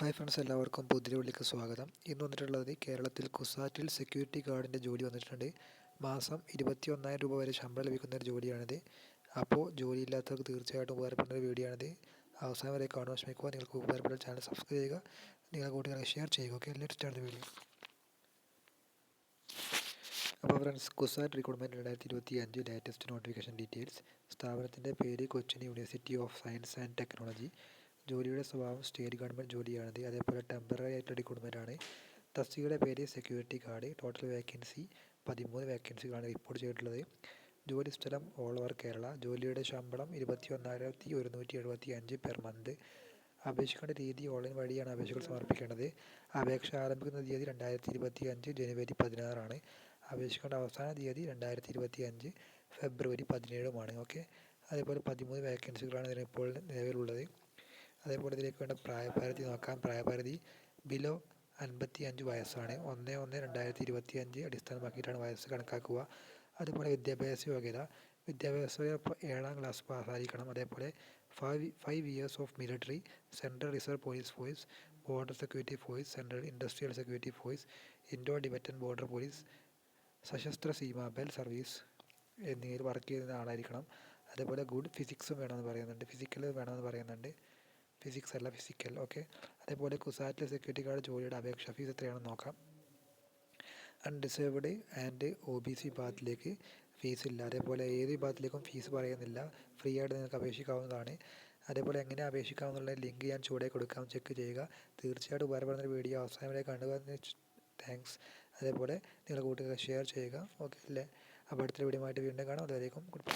Hi friends എല്ലാവർക്കും പുതിയ വിളിക്ക് സ്വാഗതം. ഇന്ന് വന്നിട്ടുള്ളത് കേരളത്തിൽ കുസാറ്റിൽ സെക്യൂരിറ്റി ഗാർഡിന്റെ ജോലി വന്നിട്ടുണ്ട്. മാസം ഇരുപത്തി ഒന്നായിരം രൂപ വരെ ശമ്പളം ലഭിക്കുന്ന ഒരു ജോലിയാണിത്. അപ്പോൾ ജോലിയില്ലാത്തവർക്ക് തീർച്ചയായിട്ടും ഉപകാരപ്പെടുന്ന ഒരു വീഡിയോ ആണിത് അവസാനം വരെ കാണുവാൻ ശ്രമിക്കുക. നിങ്ങൾക്ക് ഉപകാരപ്പെട്ട ചാനൽ സബ്സ്ക്രൈബ് ചെയ്യുക. നിങ്ങളുടെ കൂട്ടുകാരെ ഷെയർ ചെയ്യുക. ഓക്കെ ലെറ്റ് സ്റ്റാർട്ട് വീഡിയോ അപ്പോൾ ഫ്രണ്ട്സ് കുസാറ്റ് റിക്രൂട്ട്മെന്റ് രണ്ടായിരത്തി ഇരുപത്തി അഞ്ച് ലേറ്റസ്റ്റ് നോട്ടിഫിക്കേഷൻ ഡീറ്റെയിൽസ് സ്ഥാപനത്തിന്റെ പേര് Cochin university of science and technology ജോലിയുടെ സ്വഭാവം സ്റ്റേറ്റ് ഗവൺമെന്റ് ജോലിയാണ്. അതേപോലെ ടെമ്പററി ആയിട്ട് എടുക്കുന്നവരാണ്. തസ്തികയുടെ പേര് സെക്യൂരിറ്റി ഗാർഡ് ടോട്ടൽ വേക്കൻസി പതിമൂന്ന് വേക്കൻസികളാണ് റിപ്പോർട്ട് ചെയ്തിട്ടുള്ളത്. ജോലി സ്ഥലം ഓൾ ഓവർ കേരള. ജോലിയുടെ ശമ്പളം ഇരുപത്തി ഒന്നായിരത്തി ഒരുന്നൂറ്റി എഴുപത്തി അഞ്ച് പെർ മന്ത് അപേക്ഷിക്കേണ്ട രീതി ഓൺലൈൻ വഴിയാണ് അപേക്ഷകൾ സമർപ്പിക്കേണ്ടത്. അപേക്ഷ ആരംഭിക്കുന്ന തീയതി രണ്ടായിരത്തി ഇരുപത്തി അഞ്ച് ജനുവരി പതിനാറാണ്. അപേക്ഷിക്കേണ്ട അവസാന തീയതി രണ്ടായിരത്തി ഇരുപത്തി അഞ്ച് ഫെബ്രുവരി പതിനേഴുമാണ്. ഓക്കെ അതേപോലെ പതിമൂന്ന് വേക്കൻസികളാണ് ഇതിനിപ്പോൾ നിലവിലുള്ളത്. അതേപോലെ ഇതിലേക്ക് വേണ്ട പ്രായപരിധി നോക്കാം. പ്രായപരിധി ബിലോ അൻപത്തി അഞ്ച് വയസ്സാണ്. ഒന്ന് ഒന്ന് രണ്ടായിരത്തി ഇരുപത്തി അഞ്ച് അടിസ്ഥാനമാക്കിയിട്ടാണ് വയസ്സ് കണക്കാക്കുക. അതുപോലെ വിദ്യാഭ്യാസ യോഗ്യത. വിദ്യാഭ്യാസ ഏഴാം ക്ലാസ് പാസ്സായിരിക്കണം അതേപോലെ five five years of military central reserve police force border security force central industrial security force Indo Tibetan border police Sashastra Seema Bal service എന്നിവയിൽ വർക്ക് ചെയ്യുന്ന ആളായിരിക്കണം. അതേപോലെ ഗുഡ് ഫിസിക്സും വേണമെന്ന് പറയുന്നുണ്ട്. ഫിസിക്കൽ വേണമെന്ന് പറയുന്നുണ്ട്. ഫിസിക്സ് അല്ല ഫിസിക്കൽ ഓക്കെ അതേപോലെ കുസാറ്റിലെ സെക്യൂരിറ്റി ഗാർഡ് ജോലിയുടെ അപേക്ഷ ഫീസ് എത്രയാണെന്ന് നോക്കാം. Unreserved and O B C വിഭാഗത്തിലേക്ക് ഫീസ് ഇല്ല. അതേപോലെ ഏത് വിഭാഗത്തിലേക്കും ഫീസ് പറയുന്നില്ല. ഫ്രീ ആയിട്ട് നിങ്ങൾക്ക് അപേക്ഷിക്കാവുന്നതാണ്. അതേപോലെ എങ്ങനെ അപേക്ഷിക്കാമെന്നുള്ള ലിങ്ക് ഞാൻ ചൂടെ കൊടുക്കാം. ചെക്ക് ചെയ്യുക. തീർച്ചയായിട്ടും ഉപകാരപ്പെടുന്ന ഒരു വീഡിയോ അവസാനം വരെ കണ്ടുക താങ്ക്സ് അതേപോലെ നിങ്ങളുടെ കൂട്ടുകാർ ഷെയർ ചെയ്യുക. ഓക്കെ അല്ലേ? അപ്പോൾ അടുത്ത വീഡിയോ ആയിട്ട് വീണ്ടും കാണാം. അതായിരിക്കും ഗുഡ്